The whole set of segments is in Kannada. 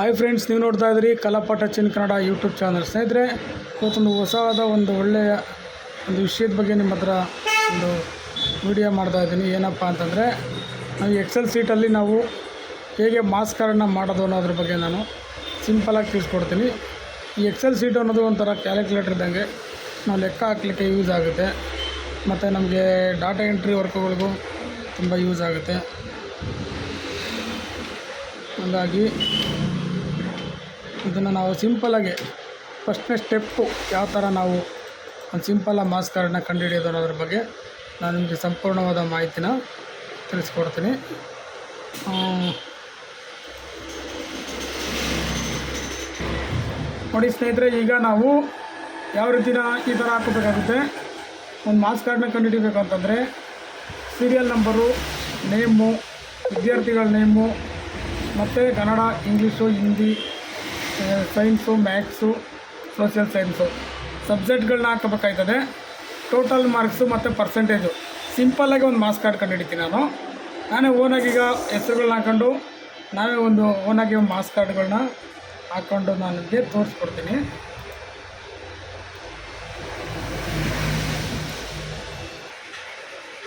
ಹಾಯ್ ಫ್ರೆಂಡ್ಸ್, ನೀವು ನೋಡ್ತಾ ಇದ್ದೀರಿ ಕಲಾಪಾಠ ಚಿನ್ ಕನ್ನಡ ಯೂಟ್ಯೂಬ್ ಚಾನಲ್. ಸ್ನೇಹಿತರೆ, ಇವತ್ತೊಂದು ಹೊಸವಾದ ಒಂದು ಒಳ್ಳೆಯ ಒಂದು ವಿಷಯದ ಬಗ್ಗೆ ನಿಮ್ಮ ಹತ್ರ ಒಂದು ವಿಡಿಯೋ ಮಾಡ್ತಾ ಇದ್ದೀನಿ. ಏನಪ್ಪ ಅಂತಂದರೆ, ನಾವು ಎಕ್ಸೆಲ್ ಸೀಟಲ್ಲಿ ನಾವು ಹೇಗೆ ಮಾಸ್ಕರನ್ನು ಮಾಡೋದು ಅನ್ನೋದ್ರ ಬಗ್ಗೆ ನಾನು ಸಿಂಪಲಾಗಿ ತಿಳಿಸ್ಕೊಡ್ತೀನಿ. ಈ ಎಕ್ಸೆಲ್ ಸೀಟ್ ಅನ್ನೋದು ಒಂಥರ ಕ್ಯಾಲ್ಕುಲೇಟರ್ ಇದ್ದಂಗೆ ನಾವು ಲೆಕ್ಕ ಹಾಕ್ಲಿಕ್ಕೆ ಯೂಸ್ ಆಗುತ್ತೆ. ಮತ್ತು ನಮಗೆ ಡಾಟಾ ಎಂಟ್ರಿ ವರ್ಕ್ಗಳಿಗೂ ತುಂಬ ಯೂಸ್ ಆಗುತ್ತೆ. ಹಾಗಾಗಿ ಇದನ್ನು ನಾವು ಸಿಂಪಲಾಗಿ ಫಸ್ಟ್ನೇ ಸ್ಟೆಪ್ಪು ಯಾವ ಥರ ನಾವು ಒಂದು ಸಿಂಪಲಾಗಿ ಮಾಸ್ ಕಾರ್ಡನ್ನ ಕಂಡುಹಿಡಿಯೋದು ಅನ್ನೋದ್ರ ಬಗ್ಗೆ ನಾನು ನಿಮಗೆ ಸಂಪೂರ್ಣವಾದ ಮಾಹಿತಿನ ತಿಳಿಸ್ಕೊಡ್ತೀನಿ. ನೋಡಿ ಸ್ನೇಹಿತರೆ, ಈಗ ನಾವು ಯಾವ ರೀತಿನ ಈ ಥರ ಹಾಕೋಬೇಕಾಗುತ್ತೆ? ಒಂದು ಮಾಸ್ ಕಾರ್ಡ್ನ ಕಂಡುಹಿಡಿಬೇಕು ಅಂತಂದರೆ ಸೀರಿಯಲ್ ನಂಬರು ನೇಮು ವಿದ್ಯಾರ್ಥಿಗಳ ನೇಮು ಮತ್ತು Kannada, English, Hindi science maths social science ಸಬ್ಜೆಕ್ಟ್ಗಳನ್ನ ಹಾಕಬೇಕಾಯ್ತದೆ. ಟೋಟಲ್ ಮಾರ್ಕ್ಸು ಮತ್ತು ಪರ್ಸೆಂಟೇಜು ಸಿಂಪಲ್ಲಾಗಿ ಒಂದು ಮಾರ್ಕ್ಸ್ ಕಾರ್ಡ್ ಕಂಡುಹಿಡಿತೀನಿ ನಾನು. ನಾನೇ ಓನಾಗೀಗ ಹೆಸರುಗಳನ್ನ ಹಾಕೊಂಡು ನಾವೇ ಒಂದು ಓನಾಗಿ ಒಂದು ಮಾರ್ಕ್ಸ್ ಕಾರ್ಡ್ಗಳನ್ನ ಹಾಕ್ಕೊಂಡು ನಾನು ನಿಮಗೆ ತೋರಿಸ್ಕೊಡ್ತೀನಿ.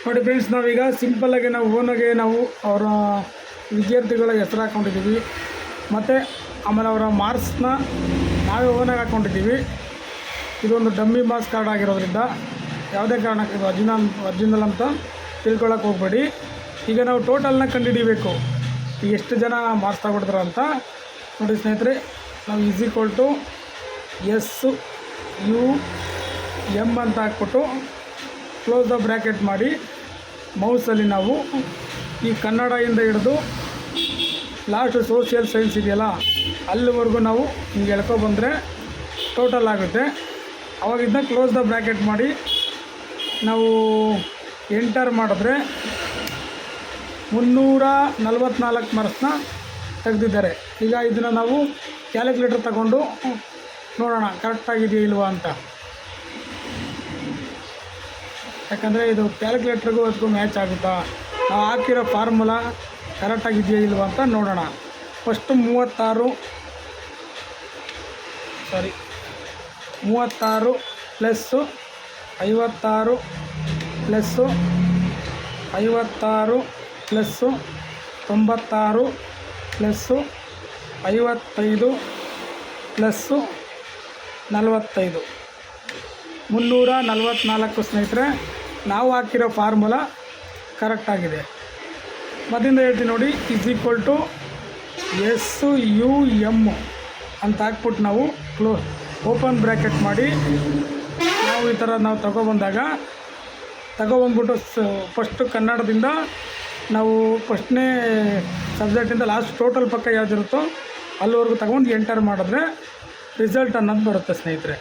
ನೋಡಿ ಫ್ರೆಂಡ್ಸ್ ನಾವೀಗ ಸಿಂಪಲ್ಲಾಗಿ ನಾವು ಓನಾಗೆ ನಾವು ಅವರ ವಿದ್ಯಾರ್ಥಿಗಳ ಹೆಸರು ಹಾಕ್ಕೊಂಡಿದ್ದೀವಿ ಮತ್ತು ಆಮೇಲೆ ಅವರ ಮಾರ್ಕ್ಸ್ನ ನಾವೇ ಓನಾಗಿ ಹಾಕ್ಕೊಂಡಿದ್ದೀವಿ. ಇದೊಂದು ಡಮ್ಮಿ ಮಾರ್ಕ್ಸ್ ಕಾರ್ಡ್ ಆಗಿರೋದ್ರಿಂದ ಯಾವುದೇ ಕಾರಣಕ್ಕೆ ಇದು ಅರ್ಜಿನಲ್ ಒರಿಜಿನಲ್ ಅಂತ ತಿಳ್ಕೊಳಕ್ಕೆ ಹೋಗಬೇಡಿ. ಈಗ ನಾವು ಟೋಟಲ್ನ ಕಂಡುಹಿಡಿಬೇಕು. ಈಗ ಎಷ್ಟು ಜನ ಮಾರ್ಕ್ಸ್ ತಗೊಡ್ತಾರೆ ಅಂತ. ನೋಡಿ ಸ್ನೇಹಿತರೆ, ನಾವು is equal to S U M ಅಂತ ಹಾಕ್ಬಿಟ್ಟು ಕ್ಲೋಸ್ ದ ಬ್ರ್ಯಾಕೆಟ್ ಮಾಡಿ ಮೌಸಲ್ಲಿ ನಾವು ಈ ಕನ್ನಡದಿಂದ ಹಿಡಿದು ಲಾಸ್ಟ್ ಸೋಷಿಯಲ್ ಸೈನ್ಸ್ ಇದೆಯಲ್ಲ ಅಲ್ಲಿವರೆಗೂ ನಾವು ಹಿಂಗೆ ಎಳ್ಕೊಬಂದರೆ ಟೋಟಲ್ ಆಗುತ್ತೆ. ಅವಾಗಿಂದ ಕ್ಲೋಸ್ ದ ಬ್ರ್ಯಾಕೆಟ್ ಮಾಡಿ ನಾವು ಎಂಟರ್ ಮಾಡಿದ್ರೆ ಮುನ್ನೂರ ನಲ್ವತ್ನಾಲ್ಕು ಮಾರ್ಕ್ಸ್ನ ತೆಗೆದಿದ್ದಾರೆ. ಈಗ ಇದನ್ನು ನಾವು ಕ್ಯಾಲ್ಕುಲೇಟರ್ ತಗೊಂಡು ನೋಡೋಣ ಕರೆಕ್ಟಾಗಿದೆಯಾ ಇಲ್ವಾ ಅಂತ. ಯಾಕಂದರೆ ಇದು ಕ್ಯಾಲ್ಕುಲೇಟ್ರಿಗೂ ಅದಕ್ಕೂ ಮ್ಯಾಚ್ ಆಗುತ್ತಾ? ನಾವು ಹಾಕಿರೋ ಫಾರ್ಮುಲಾ ಕರೆಕ್ಟಾಗಿದೆಯಾ ಇಲ್ವಾ ಅಂತ ನೋಡೋಣ. ಫಸ್ಟು ಮೂವತ್ತಾರು. ಸಾರಿ ಮೂವತ್ತಾರು ಪ್ಲಸ್ಸು ಐವತ್ತಾರು ಪ್ಲಸ್ಸು ಐವತ್ತಾರು ಪ್ಲಸ್ಸು ತೊಂಬತ್ತಾರು ಪ್ಲಸ್ಸು ಐವತ್ತೈದು ಪ್ಲಸ್ಸು ನಲವತ್ತೈದು. ಮುನ್ನೂರ ನಲವತ್ತ್ನಾಲ್ಕು ಸ್ನೇಹಿತರೆ, ನಾವು ಹಾಕಿರೋ ಫಾರ್ಮುಲಾ ಕರೆಕ್ಟಾಗಿದೆ. ಮದಿಂದ ಹೇಳ್ತೀನಿ ನೋಡಿ is equal to S U M ಅಂತ ಹಾಕ್ಬಿಟ್ಟು ನಾವು ಕ್ಲೋ, ಓಪನ್ ಬ್ರ್ಯಾಕೆಟ್ ಮಾಡಿ ನಾವು ಈ ಥರ ನಾವು ತಗೊಬಂದಾಗ, ತಗೊಬಂದ್ಬಿಟ್ಟು ಫಸ್ಟು ಕನ್ನಡದಿಂದ ನಾವು ಫಸ್ಟ್ನೇ ಸಬ್ಜೆಕ್ಟಿಂದ ಲಾಸ್ಟ್ ಟೋಟಲ್ ಪಕ್ಕ ಯಾವುದಿರುತ್ತೋ ಅಲ್ಲಿವರೆಗೂ ತಗೊಂಡು ಎಂಟರ್ ಮಾಡಿದ್ರೆ ರಿಸಲ್ಟ್ ಅನ್ನೋದು ಬರುತ್ತೆ ಸ್ನೇಹಿತರೆ.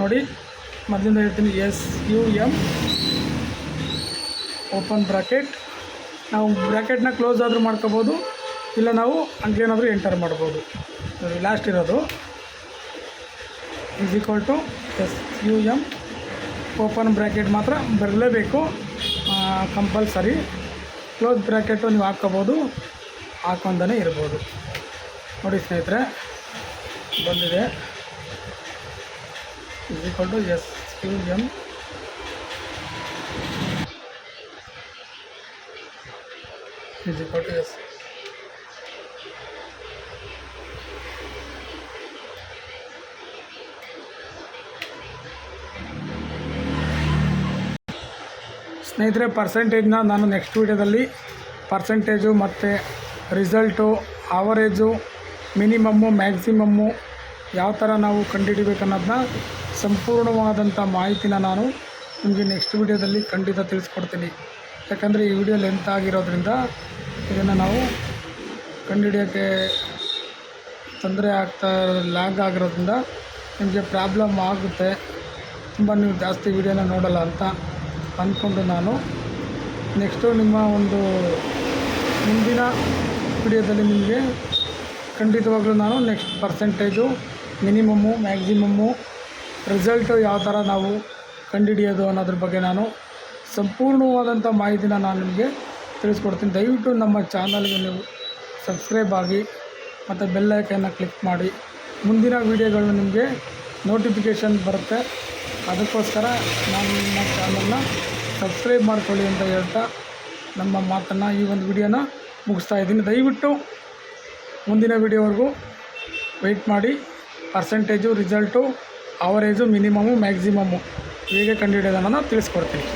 ನೋಡಿ, ಮೊದಲಿಂದ ಹೇಳ್ತೀನಿ S U M open bracket ನಾವು ಬ್ರ್ಯಾಕೆಟ್ನ ಕ್ಲೋಸ್ ಆದರೂ ಮಾಡ್ಕೋಬೋದು. ಇಲ್ಲ, ನಾವು ಹಂಗೇನಾದರೂ ಎಂಟರ್ ಮಾಡ್ಬೋದು. ಲಾಸ್ಟ್ ಇರೋದು. Is equal to S U M open bracket ಮಾತ್ರ ಬರಲೇಬೇಕು. ಕಂಪಲ್ಸರಿ ಕ್ಲೋಸ್ ಬ್ರ್ಯಾಕೆಟು ನೀವು ಹಾಕ್ಕೋಬೋದು. ಹಾಕೊಂಡೇ ಇರ್ಬೋದು. ನೋಡಿ ಸ್ನೇಹಿತರೆ, ಬಂದಿದೆ. Is equal to S U M is equal to S. ಸ್ನೇಹಿತರೆ ಪರ್ಸೆಂಟೇಜ್ನ ನಾನು ನೆಕ್ಸ್ಟ್ ವೀಡಿಯೋದಲ್ಲಿ ಪರ್ಸೆಂಟೇಜು ಮತ್ತು ರಿಸಲ್ಟು ಆವರೇಜು ಮಿನಿಮಮ್ಮು ಮ್ಯಾಕ್ಸಿಮಮ್ಮು ಯಾವ ಥರ ನಾವು ಕಂಡುಹಿಡಿಬೇಕನ್ನೋದನ್ನ ಸಂಪೂರ್ಣವಾದಂಥ ಮಾಹಿತಿನ ನಾನು ನಿಮಗೆ ನೆಕ್ಸ್ಟ್ ವಿಡಿಯೋದಲ್ಲಿ ಖಂಡಿತ ತಿಳಿಸ್ಕೊಡ್ತೀನಿ. ಯಾಕಂದರೆ ಈ ವಿಡಿಯೋ ಲೆಂತ್ ಆಗಿರೋದ್ರಿಂದ ಇದನ್ನು ನಾವು ಕಂಡುಹಿಡಿಯೋಕ್ಕೆ ತೊಂದರೆ ಆಗ್ತಾ ಲ್ಯಾಗ್ ಆಗಿರೋದ್ರಿಂದ ನಿಮಗೆ ಪ್ರಾಬ್ಲಮ್ ಆಗುತ್ತೆ. ತುಂಬ ನೀವು ಜಾಸ್ತಿ ವಿಡಿಯೋನ ನೋಡಲ್ಲ ಅಂತ ಅಂದ್ಕೊಂಡು ನಾನು. ನೆಕ್ಸ್ಟು ನಿಮ್ಮ ಒಂದು ಮುಂದಿನ ವಿಡಿಯೋದಲ್ಲಿ ನಿಮಗೆ ಖಂಡಿತವಾಗ್ಲೂ ನಾನು next percentage minimum maximum result ಯಾವ ಥರ ನಾವು ಕಂಡುಹಿಡಿಯೋದು ಅನ್ನೋದ್ರ ಬಗ್ಗೆ ನಾನು ಸಂಪೂರ್ಣವಾದಂಥ ಮಾಹಿತಿನ ನಾನು ನಿಮಗೆ ತಿಳಿಸ್ಕೊಡ್ತೀನಿ. ದಯವಿಟ್ಟು ನಮ್ಮ ಚಾನಲ್ಗೆ ನೀವು ಸಬ್ಸ್ಕ್ರೈಬ್ ಆಗಿ ಮತ್ತು ಬೆಲ್ಲೈಕನ್ನು ಕ್ಲಿಕ್ ಮಾಡಿ. ಮುಂದಿನ ವೀಡಿಯೋಗಳು ನಿಮಗೆ ನೋಟಿಫಿಕೇಷನ್ ಬರುತ್ತೆ. ಅದಕ್ಕೋಸ್ಕರ ನಾನು ನಮ್ಮ ಚಾನಲ್ನ ಸಬ್ಸ್ಕ್ರೈಬ್ ಮಾಡ್ಕೊಳ್ಳಿ ಅಂತ ಹೇಳ್ತಾ ನಮ್ಮ ಮಾತನ್ನು ಈ ಒಂದು ವಿಡಿಯೋನ ಮುಗಿಸ್ತಾ ಇದ್ದೀನಿ. ದಯವಿಟ್ಟು ಮುಂದಿನ ವಿಡಿಯೋವರೆಗೂ ವೆಯ್ಟ್ ಮಾಡಿ. Percentage result average minimum maximum ಹೇಗೆ ಕಂಡುಹಿಡಿಯೋದನ್ನು ತಿಳಿಸ್ಕೊಡ್ತೀನಿ.